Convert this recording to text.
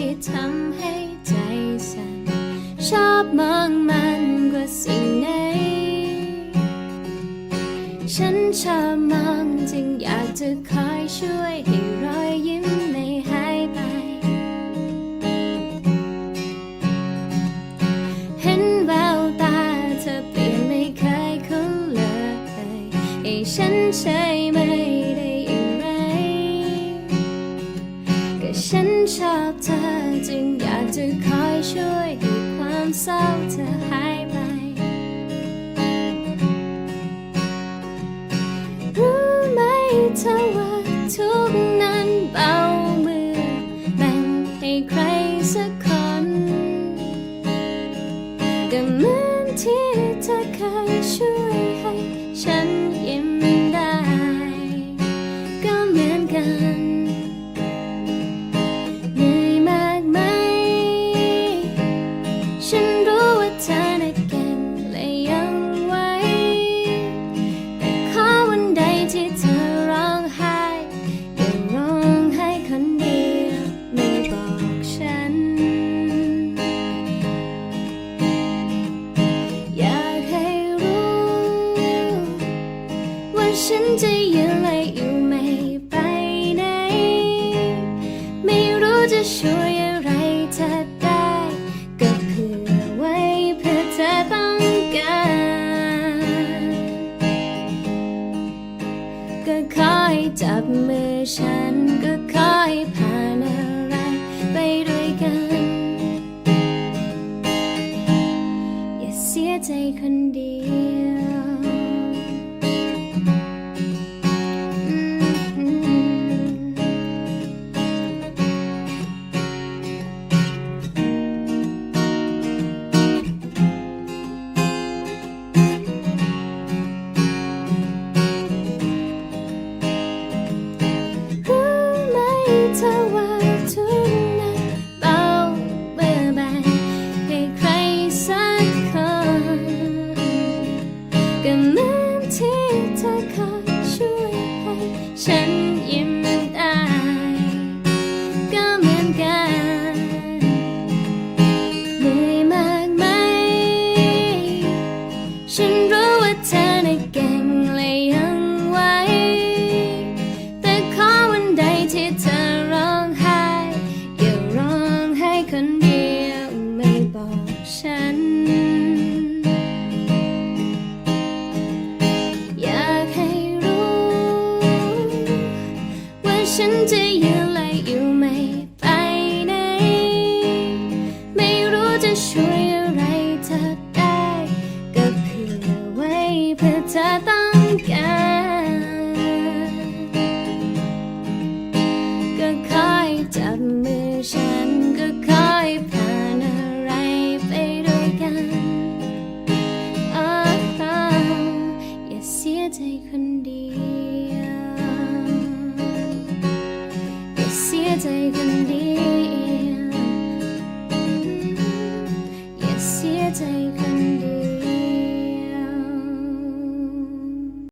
ที่ทำให้ใจสั่นชอบมองมันกว่าสิ่งไหน ฉันชอบมองจึงอยากจะคอยช่วยให้รอยยิ้มไม่หายไป เห็นแววตาเธอเปลี่ยนไม่เคยคุ้นเลยให้ฉันใช่ไหม ฉันชอบเธอ จึงอยากจะคอยช่วยให้ความเศร้าเธอหายไป รู้ไหมเธอว่าทุกนั้นเบามือแบ่งให้ใคร ฉันจะยืนและอยู่ไม่ไปไหน ไม่รู้จะช่วยอะไรเธอได้ ก็เผื่อไว้เพื่อเธอต้องการ ก็คอยจับมือฉันก็คอยผ่านอะไรไปด้วยกัน อย่าเสียใจคนเดียว รู้